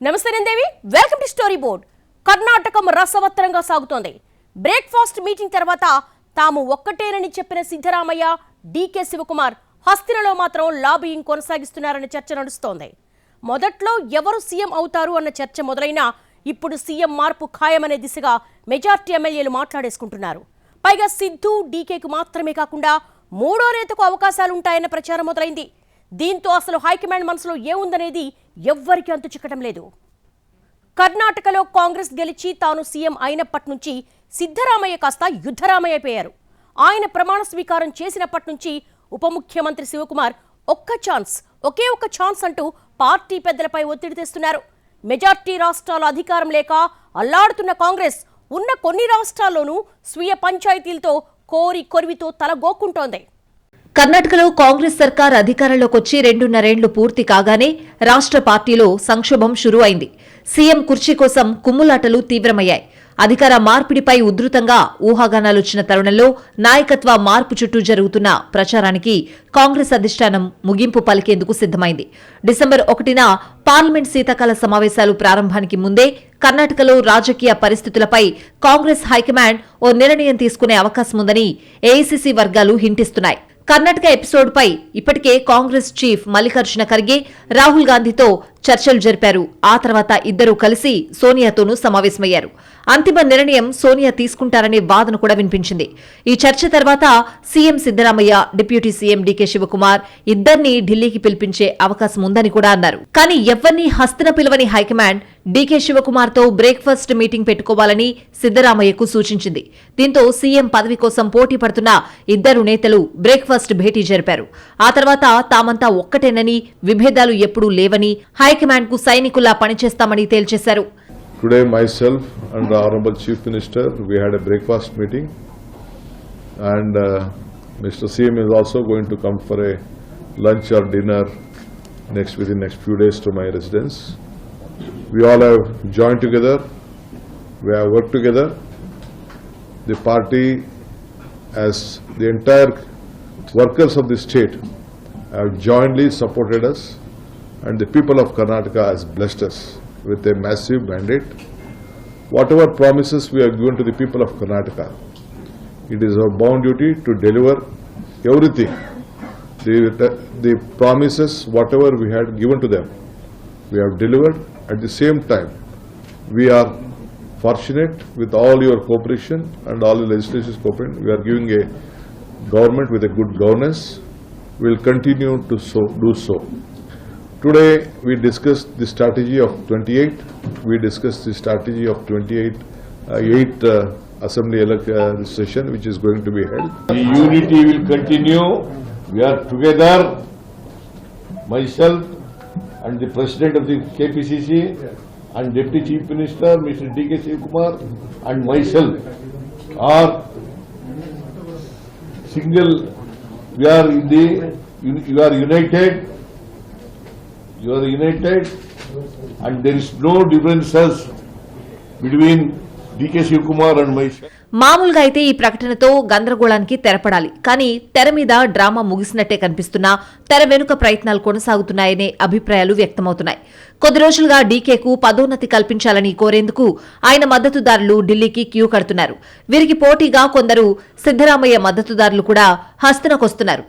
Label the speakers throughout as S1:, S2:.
S1: నమస్తే Devi welcome to story board కర్ణాటకం రసవత్తరంగా సాగుతోంది. బ్రేక్ఫాస్ట్ మీటింగ్ తర్వాత తాము ఒక్కటేనని చెప్పిన సిద్ధరామయ్య డీకే శివకుమార్ హస్తినలో మాత్రం లాబియింగ్ కొనసాగిస్తున్నారన్న చర్చ నడుస్తోంది. మొదట్లో ఎవరు సీఎం అవుతారు అన్న చర్చ మొదలైనా ఇప్పుడు సీఎం మార్పు ఖాయమనే దిశగా మెజార్టీ ఎమ్మెల్యేలు మాట్లాడేసుకుంటున్నారు. పైగా సిద్ధు డీకేకు మాత్రమే కాకుండా మూడో రేతకు అవకాశాలుంటాయన్న ప్రచారం మొదలైంది. దీంతో అసలు హైకమాండ్ మనసులో ఏముందనేది ఎవ్వరికీ అంతు చిక్కడం లేదు. కర్ణాటకలో కాంగ్రెస్ గెలిచి తాను సీఎం అయినప్పటి నుంచి సిద్ధరామయ్య కాస్త యుద్ధరామయ్య అయిపోయారు ఆయన ప్రమాణ స్వీకారం చేసినప్పటి నుంచి ఉప ముఖ్యమంత్రి శివకుమార్ ఒక్క ఛాన్స్ ఒకే ఒక్క ఛాన్స్ అంటూ పార్టీ పెద్దలపై ఒత్తిడి తెస్తున్నారు. మెజార్టీ రాష్ట్రాల అధికారం లేక అల్లాడుతున్న కాంగ్రెస్ ఉన్న కొన్ని రాష్ట్రాల్లోనూ స్వీయ పంచాయతీలతో కోరి కొరివితో తలగోక్కుంటోంది
S2: కర్ణాటకలో కాంగ్రెస్ సర్కార్ అధికారంలోకి వచ్చి రెండున్నరేండ్లు పూర్తి కాగానే రాష్ట్ర పార్టీలో సంక్షోభం షురూ అయింది సీఎం కుర్చీ కోసం కుమ్ములాటలు తీవ్రమయ్యాయి. అధికార మార్పిడిపై ఉధృతంగా ఊహాగానాలొచ్చిన తరుణంలో నాయకత్వ మార్పు చుట్టూ జరుగుతున్న ప్రచారానికి కాంగ్రెస్ అధిష్టానం ముగింపు పలికేందుకు సిద్దమైంది డిసెంబర్ ఒకటిన పార్లమెంట్ శీతాకాల సమావేశాలు ప్రారంభానికి ముందే కర్ణాటకలో రాజకీయ పరిస్థితులపై కాంగ్రెస్ హైకమాండ్ ఓ నిర్ణయం తీసుకునే అవకాశం ఉందని ఏఐసీసీ వర్గాలు హింటిస్తున్నాయి. కర్ణాటక ఎపిసోడ్ పై ఇప్పటికే కాంగ్రెస్ చీఫ్ మల్లికార్జున ఖర్గే రాహుల్ గాంధీతో చర్చలు జరిపారు. ఆ తర్వాత ఇద్దరూ కలిసి సోనియాతోనూ సమావేశమయ్యారు. అంతిమ నిర్ణయం సోనియా తీసుకుంటారనే వాదన కూడా వినిపించింది. ఈ చర్చ తర్వాత CM Siddaramaiah deputy CM DK Shivakumar ఇద్దరిని ఢిల్లీకి పిలిపించే అవకాశం ఉందని కూడా అన్నారు. కానీ ఎవరిని హస్తన పిలవని హైకమాండ్ డీకే శివకుమార్తో బ్రేక్ఫాస్ట్ మీటింగ్ పెట్టుకోవాలని సిద్దరామయ్యకు సూచించింది. దీంతో సీఎం పదవి కోసం పోటీ పడుతున్న ఇద్దరు నేతలు బ్రేక్ఫాస్ట్ భేటీ జరిపారు. ఆ తర్వాత తామంతా ఒక్కటేనని విభేదాలు ఎప్పుడూ లేవని హైకమాండ్కు సైనికులా పనిచేస్తామని తేల్చేశారు.
S3: My self and honourable we had breakfast meeting and Mr CM is also going to come for a lunch or dinner next with in to my residence We all have joined together, we have worked together. The party, as the entire workers of the state, have jointly supported us, and the people of Karnataka has blessed us with a massive mandate. Whatever promises we have given to the people of Karnataka, it is our bound duty to deliver everything. The, the promises, whatever we had given to them, we have delivered. At the same time, we are fortunate with all your cooperation and all the legislation's cooperation. We are giving a government with a good governance. We will continue to so, do so. Today, we discussed the strategy of 28, we discussed the strategy of 28, uh, 8 uh, assembly uh, session which is going to be held.
S4: The unity will continue. We are together, myself and the President of the KPCC and Deputy Chief Minister, Mr. D.K. Shivakumar and myself are single, we are in the, you are united, you are united and there is no differences between
S2: మామూలుగా అయితే ఈ ప్రకటనతో గందరగోళానికి తెరపడాలి. కానీ తెర మీద drama ముగిసినట్టే కనిపిస్తున్నా తెర వెనుక ప్రయత్నాలు కొనసాగుతున్నాయనే అభిప్రాయాలు వ్యక్తమవుతున్నాయి. కొద్ది రోజులుగా డీకేకు పదోన్నతి కల్పించాలని కోరేందుకు ఆయన మద్దతుదారులు ఢిల్లీకి క్యూ కడుతున్నారు. వీరికి పోటీగా కొందరు సిద్దరామయ్య మద్దతుదారులు కూడా హస్తనకొస్తున్నారు.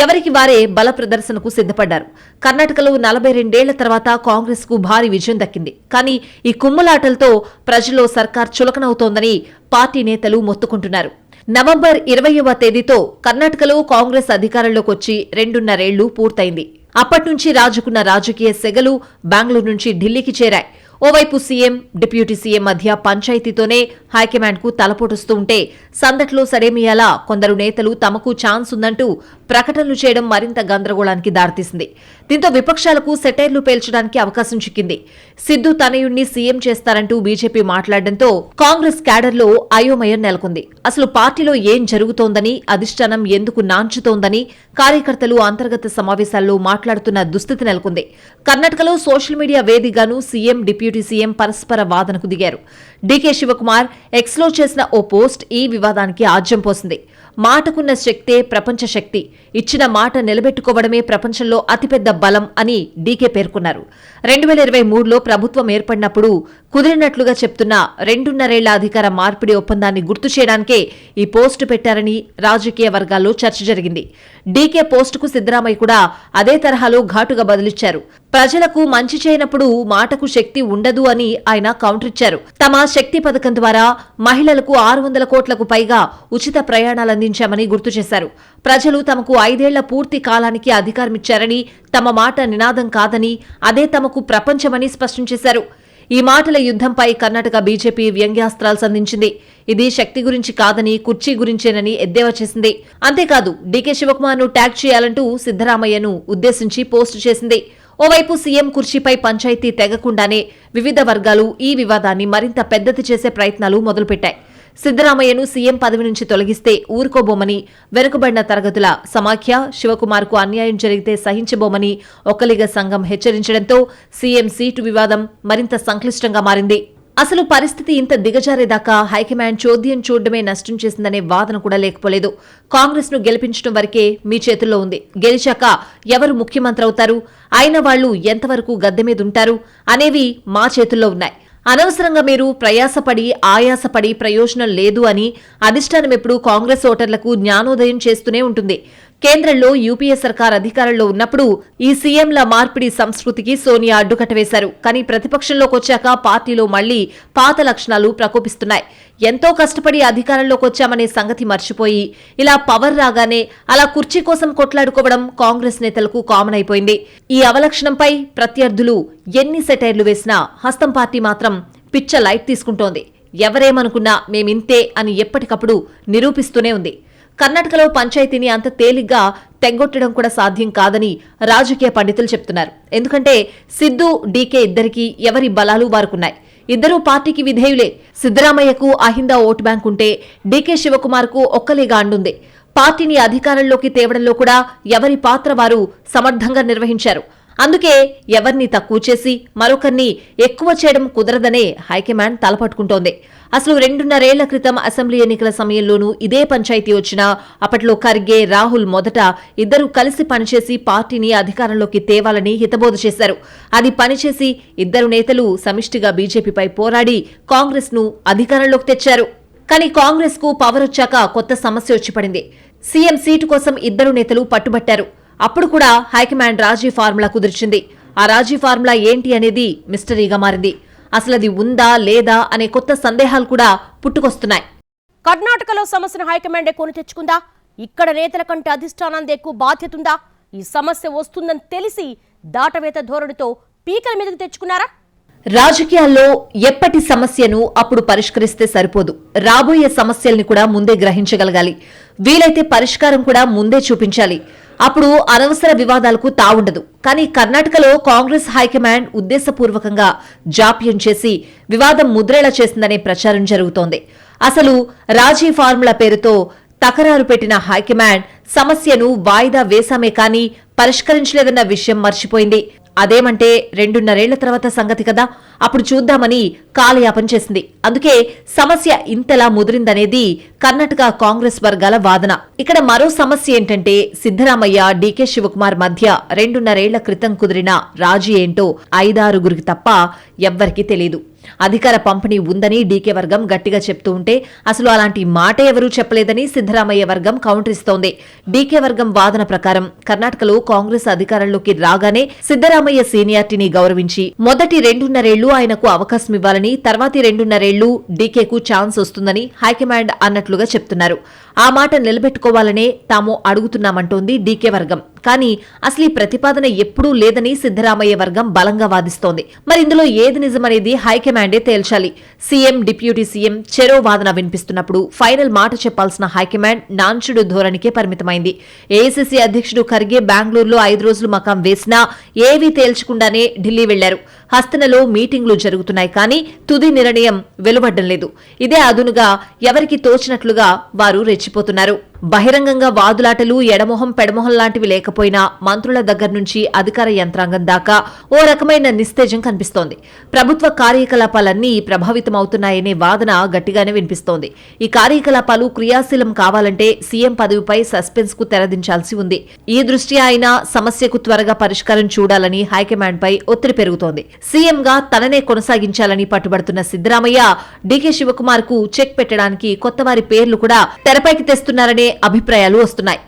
S2: ఎవరికి వారే బల ప్రదర్శనకు సిద్ధపడ్డారు. కర్ణాటకలో నలభై రెండేళ్ళ తర్వాత కాంగ్రెస్కు భారీ విజయం దక్కింది. కానీ ఈ కుమ్ములాటలతో ప్రజల్లో సర్కార్ చులకనవుతోందని పార్టీ నేతలు మొత్తుకుంటున్నారు. నవంబర్ ఇరవయవ తేదీతో కర్ణాటకలో కాంగ్రెస్ అధికారంలోకి వచ్చి రెండున్నరేళ్ళు పూర్తయింది. అప్పటి నుంచి రాజుకున్న రాజకీయ సెగలు బెంగళూరు నుంచి ఢిల్లీకి చేరాయి. ఓవైపు సీఎం డిప్యూటీ సీఎం మధ్య పంచాయతీతోనే హైకమాండ్కు తలపోటుస్తూ ఉంటే సందట్లో సడేమియాలా కొందరు నేతలు తమకు ఛాన్స్ ఉందంటూ ప్రకటనలు చేయడం మరింత గందరగోళానికి దారితీసింది. దీంతో విపక్షాలకు సెటైర్లు పేల్చడానికి అవకాశం చిక్కింది. సిద్ధు తనయుణ్ణి సీఎం చేస్తారంటూ బీజేపీ మాట్లాడడంతో కాంగ్రెస్ క్యాడర్లో అయోమయం నెలకొంది. అసలు పార్టీలో ఏం జరుగుతోందని అధిష్టానం ఎందుకు నాంచుతోందని కార్యకర్తలు అంతర్గత సమావేశాల్లో మాట్లాడుతున్న దుస్థితి నెలకొంది. కర్ణాటకలో సోషల్ మీడియా వేదికగాను సీఎం డిప్యూటీ సీఎం పరస్పర వాదనకు దిగారు. డీకే శివకుమార్ ఎక్స్లో చేసిన ఓ పోస్ట్ ఈ వివాదానికి ఆజ్యం పోసింది. మాటకున్న శక్తే ప్రపంచ శక్తి. ఇచ్చిన మాట నిలబెట్టుకోవడమే ప్రపంచంలో అతిపెద్ద బలం అని డీకే పేర్కొన్నారు. రెండు వేల ఇరవై మూడులో ప్రభుత్వం ఏర్పడినప్పుడు కుదిరినట్లుగా చెప్తున్న రెండున్నరేళ్ళ అధికార మార్పిడి ఒప్పందాన్ని గుర్తు చేయడానికే ఈ పోస్టు పెట్టారని రాజకీయ వర్గాల్లో చర్చ జరిగింది. డీకే పోస్టుకు సిద్దరామయ్య కూడా అదే తరహాలో ఘాటుగా బదిలిచ్చారు. ప్రజలకు మంచి చేయనప్పుడు మాటకు శక్తి ఉండదు అని ఆయన కౌంటర్ ఇచ్చారు. తమ శక్తి పథకం ద్వారా మహిళలకు ఆరు వందల కోట్లకు పైగా ఉచిత ప్రయాణాలు అందించామని గుర్తు చేశారు. ప్రజలు తమకు ఐదేళ్ళ పూర్తి కాలానికి అధికారమిచ్చారని తమ మాట నినాదం కాదని అదే తమకు ప్రపంచమని స్పష్టం చేశారు. ఈ మాటల యుద్ధంపై కర్ణాటక బీజేపీ వ్యంగ్యాస్త్రాలు సంధించింది. ఇది శక్తి గురించి కాదని కుర్చీ గురించేనని ఎద్దేవా చేసింది. అంతేకాదు డీకే శివకుమార్ను ట్యాగ్ చేయాలంటూ సిద్దరామయ్యను ఉద్దేశించి పోస్టు చేసింది. ఓవైపు సీఎం కుర్చీపై పంచాయతీ తెగకుండానే వివిధ వర్గాలు ఈ వివాదాన్ని మరింత పెద్దది చేసే ప్రయత్నాలు మొదలుపెట్టాయి. సిద్దరామయ్యను సీఎం పదవి నుంచి తొలగిస్తే ఊరుకోబోమని వెనుకబడిన తరగతుల సమాఖ్య శివకుమార్కు అన్యాయం జరిగితే సహించబోమని ఒక్కలిగ సంఘం హెచ్చరించడంతో సీఎం సీటు వివాదం మరింత సంక్లిష్టంగా మారింది. అసలు పరిస్థితి ఇంత దిగజారేదాకా హైకమాండ్ చోద్యం చూడడమే నష్టం చేసిందనే వాదన కూడా లేకపోలేదు. కాంగ్రెస్ను గెలిపించడం వరకే మీ చేతుల్లో ఉంది. గెలిచాక ఎవరు ముఖ్యమంత్రి అవుతారు? అయిన వాళ్ళు ఎంతవరకు గద్దె మీద ఉంటారు? అనేవి మా చేతుల్లో ఉన్నాయి. అనవసరంగా మీరు ప్రయాసపడి ఆయాసపడి ప్రయోజనం లేదు అని అధిష్టానం ఎప్పుడూ కాంగ్రెస్ ఓటర్లకు జ్ఞానోదయం చేస్తూనే ఉంటుంది. కేంద్రంలో యూపీఏ సర్కార్ అధికారంలో ఉన్నప్పుడు ఈ సీఎంల మార్పిడి సంస్కృతికి సోనియా అడ్డుకట్ట వేశారు. కానీ ప్రతిపక్షంలోకొచ్చాక పార్టీలో మళ్ళీ పాత లక్షణాలు ప్రకోపిస్తున్నాయి. ఎంతో కష్టపడి అధికారంలోకి వచ్చామనే సంగతి మర్చిపోయి ఇలా పవర్ రాగానే అలా కుర్చీ కోసం కొట్లాడుకోవడం కాంగ్రెస్ నేతలకు కామన్ అయిపోయింది. ఈ అవలక్షణంపై ప్రత్యర్థులు ఎన్ని సెటైర్లు వేసినా హస్తం పార్టీ మాత్రం పిచ్చ లైట్ తీసుకుంటోంది. ఎవరేమనుకున్నా మేమింతే అని ఎప్పటికప్పుడు నిరూపిస్తూనే ఉంది. కర్ణాటకలో పంచాయతీని అంత తేలిగ్గా తెగొట్టడం కూడా సాధ్యం కాదని రాజకీయ పండితులు చెప్తున్నారు. ఎందుకంటే సిద్ధు డీకే ఇద్దరికీ ఎవరి బలాలు వారుకున్నాయి. ఇద్దరూ పార్టీకి విధేయులే. సిద్దరామయ్యకు అహిందా ఓటు బ్యాంక్ ఉంటే డీకే శివకుమార్కు ఒక్కలేగా అండుంది. పార్టీని అధికారంలోకి తేవడంలో కూడా ఎవరి పాత్ర వారు సమర్థంగా నిర్వహించారు. అందుకే ఎవరిని తక్కువ చేసి మరొకరిని ఎక్కువ చేయడం కుదరదనే హైకమాండ్ తలపట్టుకుంటోంది. అసలు రెండున్నరేళ్ళ క్రితం అసెంబ్లీ ఎన్నికల సమయంలోనూ ఇదే పంచాయతీ వచ్చినా అప్పట్లో ఖర్గే రాహుల్ మొదట ఇద్దరు కలిసి పనిచేసి పార్టీని అధికారంలోకి తేవాలని హితబోధ చేశారు. అది పనిచేసి ఇద్దరు నేతలు సమిష్టిగా బీజేపీపై పోరాడి కాంగ్రెస్ను అధికారంలోకి తెచ్చారు. కానీ కాంగ్రెస్కు పవర్ వచ్చాక కొత్త సమస్య వచ్చి పడింది. సీఎం సీటు కోసం ఇద్దరు నేతలు పట్టుబట్టారు. అప్పుడు కూడా హైకమాండ్ రాజీ ఫార్ములా కుదిర్చింది. ఆ రాజీ ఫార్ములా ఏంటి అనేది మిస్టరీగా మారింది. అసలు అది ఉందా లేదా అనే కొత్త సందేహాలు కూడా పుట్టుకొస్తున్నాయి.
S1: కర్ణాటకలో సమస్యను హైకమాండే కొని తెచ్చుకుందా? ఇక్కడ నేతల కంటే అధిష్టానానికి ఎక్కువ బాధ్యత ఉందా? ఈ సమస్య వస్తుందని తెలిసి దాటవేత ధోరణితో పీకల మీదకు తెచ్చుకున్నారా?
S2: రాజకీయాల్లో ఎప్పటి సమస్యను అప్పుడు పరిష్కరిస్తే సరిపోదు. రాబోయే సమస్యల్ని కూడా ముందే గ్రహించగలగాలి. వీలైతే పరిష్కారం కూడా ముందే చూపించాలి. అప్పుడు అనవసర వివాదాలకు తావుండదు. కానీ కర్ణాటకలో కాంగ్రెస్ హైకమాండ్ ఉద్దేశపూర్వకంగా జాప్యం చేసి వివాదం ముద్రేలా చేసిందనే ప్రచారం జరుగుతోంది. అసలు రాజీ ఫార్ములా పేరుతో తకరారు పెట్టిన హైకమాండ్ సమస్యను వాయిదా వేశామే కానీ పరిష్కరించలేదన్న విషయం మర్చిపోయింది. అదేమంటే రెండున్నరేళ్ళ తర్వాత సంగతి కదా? అప్పుడు చూద్దామని కాలయాపన చేసింది. అందుకే సమస్య ఇంతలా ముదిరిందనేది కర్ణాటక కాంగ్రెస్ వర్గాల వాదన. ఇక్కడ మరో సమస్య ఏంటంటే సిద్దరామయ్య డీకే శివకుమార్ మధ్య రెండున్నరేళ్ళ క్రితం కుదిరిన రాజీ ఏంటో ఐదారుగురికి తప్ప ఎవ్వరికీ తెలియదు అధికార పంపిణీ ఉందని డీకే వర్గం గట్టిగా చెప్తూ ఉంటే అసలు అలాంటి మాట ఎవరూ చెప్పలేదని సిద్దరామయ్య వర్గం కౌంటర్ ఇస్తోంది డీకే వర్గం వాదన ప్రకారం కర్ణాటకలో కాంగ్రెస్ అధికారంలోకి రాగానే సిద్దరామయ్య సీనియార్టీని గౌరవించి మొదటి రెండున్నరేళ్ళు ఆయనకు అవకాశం ఇవ్వాలని తర్వాతి రెండున్నరేళ్ళు డీకేకు ఛాన్స్ వస్తుందని హైకమాండ్ అన్నట్లుగా చెప్తున్నారు. ఆ మాట నిలబెట్టుకోవాలనే తాము అడుగుతున్నామంటోంది డీకే వర్గం. కానీ అసలు ఈ ప్రతిపాదన ఎప్పుడూ లేదని సిద్దరామయ్య వర్గం బలంగా వాదిస్తోంది. మరి ఇందులో ఏది నిజమనేది హైకమాండే తేల్చాలి. సీఎం డిప్యూటీ సీఎం చెరో వాదన వినిపిస్తున్నప్పుడు ఫైనల్ మాట చెప్పాల్సిన హైకమాండ్ నాన్చుడు ధోరణికే పరిమితమైంది. ఏఐసీసీ అధ్యక్షుడు ఖర్గే బెంగళూరులో ఐదు రోజులు మకాం వేసినా ఏవీ తేల్చకుండానే ఢిల్లీ వెళ్ళారు. హస్తనలో మీటింగ్లు జరుగుతున్నాయి కానీ తుది నిర్ణయం వెలువడ్డం లేదు. ఇదే అదునుగా ఎవరికి తోచినట్లుగా వారు రెచ్చిపోతున్నారు. బహిరంగంగా వాదులాటలు ఎడమొహం పెడమొహం లాంటివి లేకపోయినా మంత్రుల దగ్గర నుంచి అధికార యంత్రాంగం దాకా ఓ రకమైన నిస్తేజం కనిపిస్తోంది. ప్రభుత్వ కార్యకలాపాలన్నీ ప్రభావితమవుతున్నాయనే వాదన గట్టిగానే వినిపిస్తోంది. ఈ కార్యకలాపాలు క్రియాశీలం కావాలంటే సీఎం పదవిపై సస్పెన్స్కు తెరదించాల్సి ఉంది. ఈ దృష్ట్యా ఆయన సమస్యకు త్వరగా పరిష్కారం చూడాలని హైకమాండ్ పై ఒత్తిడి పెరుగుతోంది. సీఎంగా తననే కొనసాగించాలని పట్టుబడుతున్న సిద్దరామయ్య డీకే శివకుమార్కు చెక్ పెట్టడానికి కొత్త వారి పేర్లు కూడా తెరపైకి తెస్తున్నారనే అభిప్రాయాలు వస్తున్నాయి.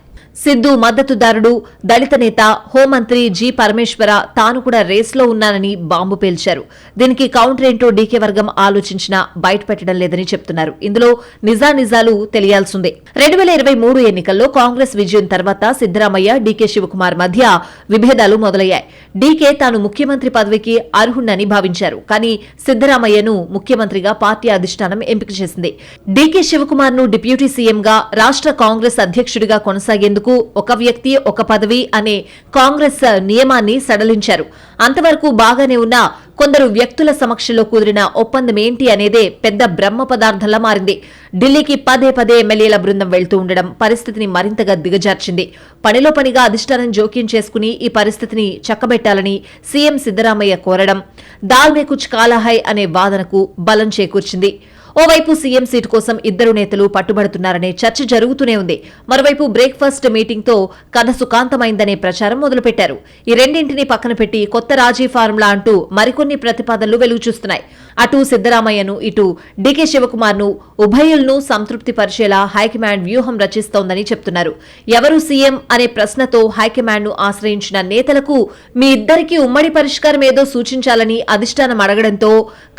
S2: సిద్ధు మద్దతుదారుడు దళిత నేత హోంమంత్రి జి పరమేశ్వర తాను కూడా రేస్లో ఉన్నానని బాంబు పేల్చారు. దీనికి కౌంటర్ ఏంటో డీకే వర్గం ఆలోచించినా బయటపెట్టడం లేదని చెప్తున్నారు. ఇందులో నిజానిజాలు తెలియాల్సిందే. రెండు వేల ఇరవై మూడు ఎన్నికల్లో కాంగ్రెస్ విజయం తర్వాత సిద్దరామయ్య డీకే శివకుమార్ మధ్య విభేదాలు మొదలయ్యాయి. డీకే తాను ముఖ్యమంత్రి పదవికి అర్హుణ్ణని భావించారు. కానీ సిద్దరామయ్యను ముఖ్యమంత్రిగా పార్టీ అధిష్టానం ఎంపిక చేసింది. డీకే శివకుమార్ను డిప్యూటీ సీఎంగా రాష్ట్ర కాంగ్రెస్ అధ్యక్షుడిగా కొనసాగేందుకు ఒక వ్యక్తి ఒక పదవి అనే కాంగ్రెస్ నియమాన్ని సడలించారు. అంతవరకు బాగానే ఉన్న కొందరు వ్యక్తుల సమక్షంలో కుదిరిన ఒప్పందం ఏంటి అనేదే పెద్ద బ్రహ్మ పదార్థంలా మారింది. ఢిల్లీకి పదే పదే ఎమ్మెల్యేల బృందం వెళ్తూ ఉండడం పరిస్థితిని మరింతగా దిగజార్చింది. పనిలో పనిగా అధిష్టానం జోక్యం చేసుకుని ఈ పరిస్థితిని చక్కబెట్టాలని సీఎం సిద్దరామయ్య కోరడం దాల్మే కుచ్ కాలాహై అనే వాదనకు బలం చేకూర్చింది. ఓవైపు సీఎం సీటు కోసం ఇద్దరు నేతలు పట్టుబడుతున్నారనే చర్చ జరుగుతూనే ఉంది. మరోవైపు బ్రేక్ఫాస్ట్ మీటింగ్తో కథ సుఖాంతమైందనే ప్రచారం మొదలుపెట్టారు. ఈ రెండింటిని పక్కన పెట్టి కొత్త రాజీ ఫార్ములా అంటూ మరికొన్ని ప్రతిపాదనలు వెలుగుచూస్తున్నాయి అటు సిద్దరామయ్యను ఇటు డీకే శివకుమార్ను ఉభయులను సంతృప్తిపరిచేలా హైకమాండ్ వ్యూహం రచిస్తోందని చెప్తున్నారు. ఎవరు సీఎం అనే ప్రశ్నతో హైకమాండ్ను ఆశ్రయించిన నేతలకు మీ ఇద్దరికీ ఉమ్మడి పరిష్కారం ఏదో సూచించాలని అధిష్టానం అడగడంతో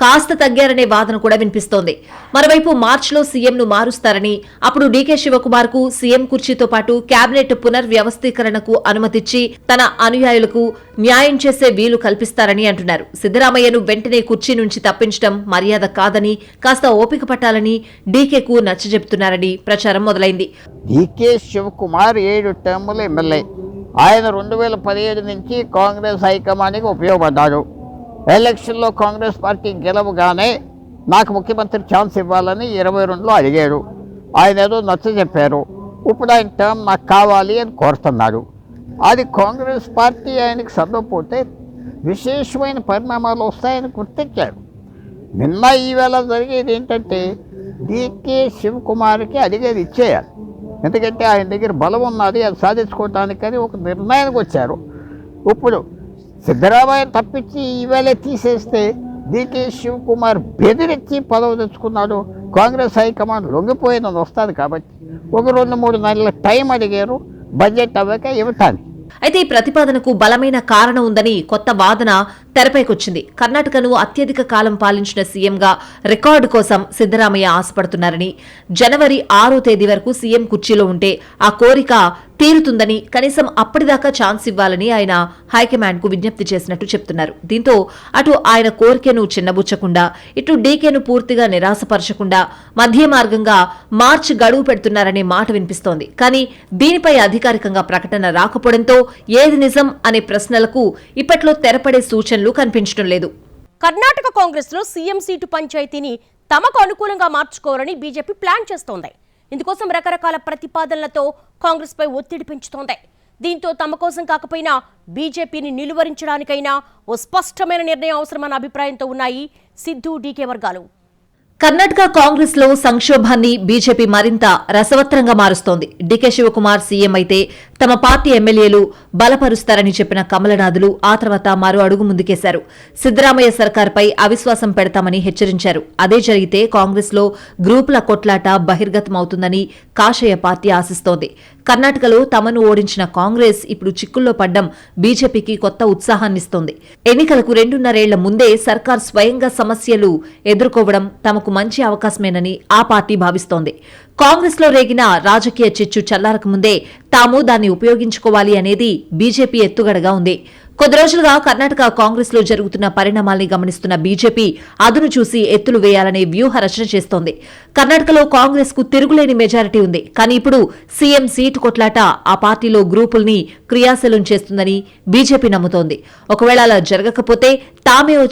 S2: కాస్త తగ్గారనే వాదన కూడా వినిపిస్తోంది. మరోవైపు మార్చిలో సీఎం ను మారుస్తారని అప్పుడు డీకే శివకుమార్కు సీఎం కుర్చీతో పాటు కేబినెట్ పునర్వ్యవస్థీకరణకు అనుమతిచ్చి తన అనుయాయులకు న్యాయం చేసే వీలు కల్పిస్తారని అంటున్నారు. సిద్దరామయ్యను వెంటనే కుర్చీ నుంచి తప్పించడం మర్యాద కాదని కాస్త ఓపిక పట్టాలని డీకేకు నచ్చజెప్తున్నారని ప్రచారం మొదలైంది.
S5: డికే శివకుమార్ ఏడు టర్ములు ఎమ్మెల్యే. ఆయన రెండు వేల పదిహేడు నుంచి కాంగ్రెస్ హైకమాండ్కి ఉపయోగపడ్డారు ఎలక్షన్లో కాంగ్రెస్ పార్టీ గెలవగానే నాకు ముఖ్యమంత్రి ఛాన్స్ ఇవ్వాలని ఇరవై రెండులో అడిగారు. ఆయన ఏదో నచ్చ చెప్పారు. ఇప్పుడు ఆయన టర్మ్ నాకు కావాలి అని కోరుతున్నారు. అది కాంగ్రెస్ పార్టీ ఆయనకి సర్వపోతే విశేషమైన పరిణామాలు వస్తాయని గుర్తించారు. నిన్న ఈవేళ జరిగేది ఏంటంటే డికే శివకుమార్కి అడిగేది ఇచ్చేయాలి. ఎందుకంటే ఆయన దగ్గర బలం ఉన్నది అది సాధించుకోవటానికని ఒక నిర్ణయానికి వచ్చారు. ఇప్పుడు సిద్ధరామయ్య తప్పించి ఈవేళ తీసేస్తే డికే శివకుమార్ బెదిరించి పదవి తెచ్చుకున్నాడు. కాంగ్రెస్ హైకమాండ్ లొంగిపోయినది వస్తుంది కాబట్టి ఒక రెండు మూడు నెలల టైం అడిగారు. బడ్జెట్ అవ్వక ఇవ్వటాన్ని
S2: అయితే ఈ ప్రతిపాదనకు బలమైన కారణం ఉందని కొత్త వాదన తెరపైకొచ్చింది. కర్ణాటకను అత్యధిక కాలం పాలించిన సీఎంగా రికార్డు కోసం సిద్దరామయ్య ఆశపడుతున్నారని. జనవరి ఆరో తేదీ వరకు సీఎం కుర్చీలో ఉంటే ఆ కోరిక తీరుతుందని కనీసం అప్పటిదాకా ఛాన్స్ ఇవ్వాలని ఆయన హైకమాండ్కు విజ్ఞప్తి చేసినట్టు చెప్తున్నారు. దీంతో అటు ఆయన కోరికను చిన్నబుచ్చకుండా ఇటు డీకేను పూర్తిగా నిరాశపరచకుండా మధ్య మార్గంగా మార్చ్ గడువు పెడుతున్నారనే మాట వినిపిస్తోంది. కానీ దీనిపై అధికారికంగా ప్రకటన రాకపోవడంతో ఏది నిజం అనే ప్రశ్నలకు ఇప్పట్లో తెరపడే సూచనలు కనిపించడం లేదు.
S1: కర్ణాటక కాంగ్రెస్లో సీఎం సీటు పంచాయతీని తమకు అనుకూలంగా మార్చుకోవాలని బీజేపీ ప్లాన్ చేస్తోంది. ఇందుకోసం రకరకాల ప్రతిపాదనలతో కాంగ్రెస్ పై ఒత్తిడి పెంచుతోంది. దీంతో తమ కోసం కాకపోయినా బీజేపీని నిలువరించడానికైనా ఓ స్పష్టమైన నిర్ణయం అవసరమన్న అభిప్రాయంతో ఉన్నాయి సిద్ధు డీకే వర్గాలు.
S2: కర్ణాటక కాంగ్రెస్లో సంక్షోభాన్ని బీజేపీ మరింత రసవత్రంగా మారుస్తోంది. డికే శివకుమార్ సీఎం అయితే తమ పార్టీ ఎమ్మెల్యేలు బలపరుస్తారని చెప్పిన కమలనాథులు ఆ తర్వాత మరో అడుగు ముందుకేశారు. సిద్దరామయ్య సర్కార్పై అవిశ్వాసం పెడతామని హెచ్చరించారు. అదే జరిగితే కాంగ్రెస్లో గ్రూపుల కొట్లాట బహిర్గతమవుతుందని కాషాయ పార్టీ ఆశిస్తోంది. కర్ణాటకలో తమను ఓడించిన కాంగ్రెస్ ఇప్పుడు చిక్కుల్లో పడ్డం బీజేపీకి కొత్త ఉత్సాహాన్నిస్తోంది. ఎన్నికలకు రెండున్నరేళ్ళ ముందే సర్కార్ స్వయంగా సమస్యలు ఎదుర్కోవడం తమకు మంచి అవకాశమేనని ఆ పార్టీ భావిస్తోంది. కాంగ్రెస్లో రేగిన రాజకీయ చిచ్చు చల్లారక ముందే తాము దాన్ని ఉపయోగించుకోవాలి అనేది బీజేపీ ఎత్తుగడగా ఉంది. కొద్ది రోజులుగా కర్ణాటక కాంగ్రెస్లో జరుగుతున్న పరిణామాల్ని గమనిస్తున్న బీజేపీ అదును చూసి ఎత్తులు వేయాలనే వ్యూహ రచన చేస్తోంది. కర్ణాటకలో కాంగ్రెస్కు తిరుగులేని మెజారిటీ ఉంది. కానీ ఇప్పుడు సీఎం సీటు కొట్లాట ఆ పార్టీలో గ్రూపుల్ని క్రియాశీలం చేస్తుందని బీజేపీ నమ్ముతోంది. ఒకవేళ అలా జరగకపోతే తామే ఓ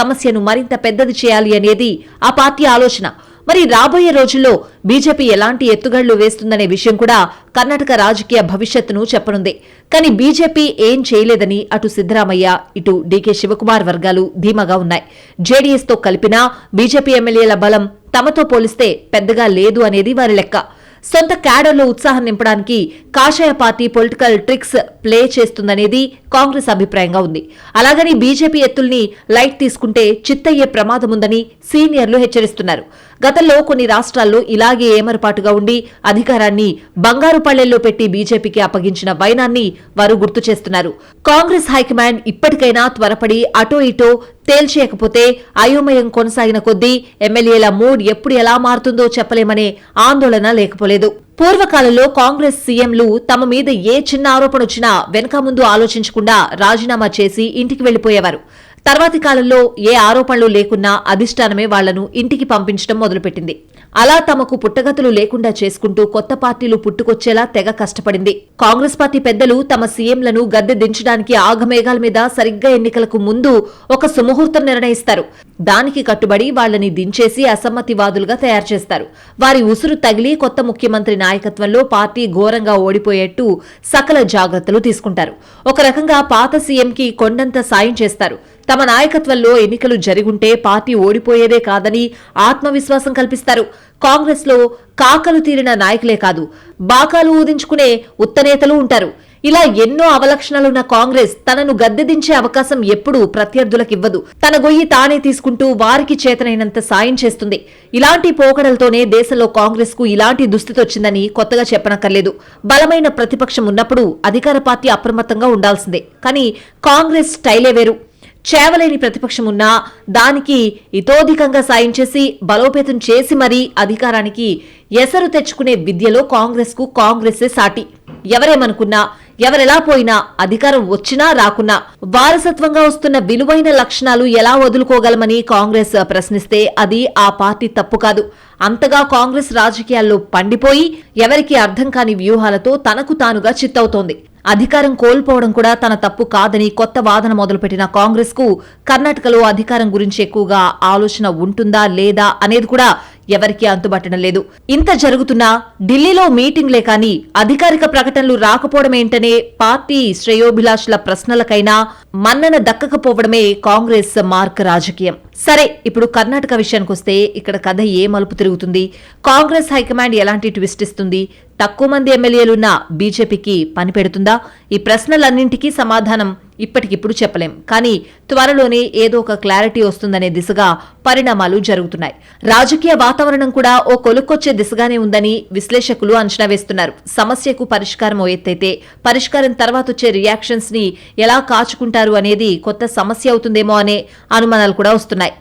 S2: సమస్యను మరింత పెద్దది చేయాలి అనేది ఆ పార్టీ ఆలోచన. మరి రాబోయే రోజుల్లో బీజేపీ ఎలాంటి ఎత్తుగళ్ళు వేస్తుందనే విషయం కూడా కర్ణాటక రాజకీయ భవిష్యత్తును చెప్పనుంది. కానీ బీజేపీ ఏం చేయలేదని అటు సిద్దరామయ్య ఇటు డీకే శివకుమార్ వర్గాలు ధీమాగా ఉన్నాయి. జేడీఎస్తో కలిపినా బీజేపీ ఎమ్మెల్యేల బలం తమతో పోలిస్తే పెద్దగా లేదు అనేది వారి లెక్క. సొంత క్యాడర్లో ఉత్సాహం నింపడానికి కాషాయ పార్టీ పొలిటికల్ ట్రిక్స్ ప్లే చేస్తుందనేది కాంగ్రెస్ అభిప్రాయంగా ఉంది. అలాగని బీజేపీ ఎత్తుల్ని లైట్ తీసుకుంటే చిత్తయ్యే ప్రమాదముందని సీనియర్లు హెచ్చరిస్తున్నారు. గతంలో కొన్ని రాష్ట్రాల్లో ఇలాగే ఏమరపాటుగా ఉండి అధికారాన్ని బంగారు పళ్ళెల్లో పెట్టి బీజేపీకి అప్పగించిన వైనాన్ని వారు గుర్తు చేస్తున్నారు. కాంగ్రెస్ హైకమాండ్ ఇప్పటికైనా త్వరపడి అటో ఇటో తేల్చేయకపోతే అయోమయం కొనసాగిన కొద్దీ ఎమ్మెల్యేల మూడ్ ఎప్పుడు ఎలా మారుతుందో చెప్పలేమనే ఆందోళన లేకపోలేదు. పూర్వకాలంలో కాంగ్రెస్ సీఎంలు తమ మీద ఏ చిన్న ఆరోపణ వచ్చినా వెనక ముందు ఆలోచించకుండా రాజీనామా చేసి ఇంటికి వెళ్ళిపోయేవారు తర్వాతి కాలంలో ఏ ఆరోపణలు లేకున్నా అధిష్టానమే వాళ్ళను ఇంటికి పంపించడం మొదలుపెట్టింది. అలా తమకు పుట్టగతులు లేకుండా చేసుకుంటూ కొత్త పార్టీలు పుట్టుకొచ్చేలా తెగ కష్టపడింది. కాంగ్రెస్ పార్టీ పెద్దలు తమ సీఎంలను గద్దె దించడానికి ఆగమేఘాల మీద సరిగ్గా ఎన్నికలకు ముందు ఒక సుముహూర్తం నిర్ణయిస్తారు. దానికి కట్టుబడి వాళ్ళని దించేసి అసమ్మతివాదులుగా తయారు చేస్తారు. వారి ఉసురు తగిలి కొత్త ముఖ్యమంత్రి నాయకత్వంలో పార్టీ ఘోరంగా ఓడిపోయేట్టు సకల జాగ్రత్తలు తీసుకుంటారు. ఒక రకంగా పాత సీఎంకి కొండంత సాయం చేస్తారు. తమ నాయకత్వంలో ఎన్నికలు జరిగుంటే పార్టీ ఓడిపోయేదే కాదని ఆత్మవిశ్వాసం కల్పిస్తారు. కాంగ్రెస్లో కాకలు తీరిన నాయకులే కాదు బాకాలు ఊదించుకునే ఉత్తనేతలు ఉంటారు. ఇలా ఎన్నో అవలక్షణాలున్న కాంగ్రెస్ తనను గద్దెదించే అవకాశం ఎప్పుడూ ప్రత్యర్థులకివ్వదు. తన గొయ్యి తానే తీసుకుంటూ వారికి చేతనైనంత సాయం చేస్తుంది. ఇలాంటి పోకడలతోనే దేశంలో కాంగ్రెస్కు ఇలాంటి దుస్థితొచ్చిందని కొత్తగా చెప్పనక్కర్లేదు. బలమైన ప్రతిపక్షం ఉన్నప్పుడు అధికార పార్టీ అప్రమత్తంగా ఉండాల్సిందే. కానీ కాంగ్రెస్ స్టైలే వేరు. చేవలేని ప్రతిపక్షం ఉన్నా దానికి ఇతోధికంగా సాయం చేసి బలోపేతం చేసి మరీ అధికారానికి ఎసరు తెచ్చుకునే విద్యలో కాంగ్రెస్కు కాంగ్రెసే సాటి. ఎవరేమనుకున్నా ఎవరెలా పోయినా అధికారం వచ్చినా రాకున్నా వారసత్వంగా వస్తున్న విలువైన లక్షణాలు ఎలా వదులుకోగలమని కాంగ్రెస్ ప్రశ్నిస్తే అది ఆ పార్టీ తప్పు కాదు. అంతగా కాంగ్రెస్ రాజకీయాల్లో పండిపోయి ఎవరికి అర్థం కాని వ్యూహాలతో తనకు తానుగా చిత్తవుతోంది. అధికారం కోల్పోవడం కూడా తన తప్పు కాదని కొత్త వాదన మొదలుపెట్టిన కాంగ్రెస్కు కర్ణాటకలో అధికారం గురించి ఎక్కువగా ఆలోచన ఉంటుందా లేదా అనేది కూడా ఎవరికీ అంతుబట్టడం లేదు. ఇంత జరుగుతున్నా ఢిల్లీలో మీటింగ్లే కాని అధికారిక ప్రకటనలు రాకపోవడమేంటనే పార్టీ శ్రేయోభిలాషుల ప్రశ్నలకైనా మన్నన దక్కకపోవడమే కాంగ్రెస్ మార్క్ రాజకీయం. సరే ఇప్పుడు కర్ణాటక విషయానికొస్తే ఇక్కడ కథ ఏ మలుపు తిరుగుతుంది? కాంగ్రెస్ హైకమాండ్ ఎలాంటి ట్విస్ట్ ఇస్తుంది? తక్కువ మంది ఎమ్మెల్యేలున్న బీజేపీకి పని పెడుతుందా? ఈ ప్రశ్నలన్నింటికీ సమాధానం ఇప్పటికిప్పుడు చెప్పలేం. కానీ త్వరలోనే ఏదో ఒక క్లారిటీ వస్తుందనే దిశగా పరిణామాలు జరుగుతున్నాయి. రాజకీయ వాతావరణం కూడా ఓ కొలుక్కొచ్చే దిశగానే ఉందని విశ్లేషకులు అంచనా వేస్తున్నారు. సమస్యకు పరిష్కారం ఓ ఎత్తైతే పరిష్కారం తర్వాత వచ్చే రియాక్షన్స్ని ఎలా కాచుకుంటారు అనేది కొత్త సమస్య అవుతుందేమో అనే అనుమానాలు కూడా వస్తున్నాయి.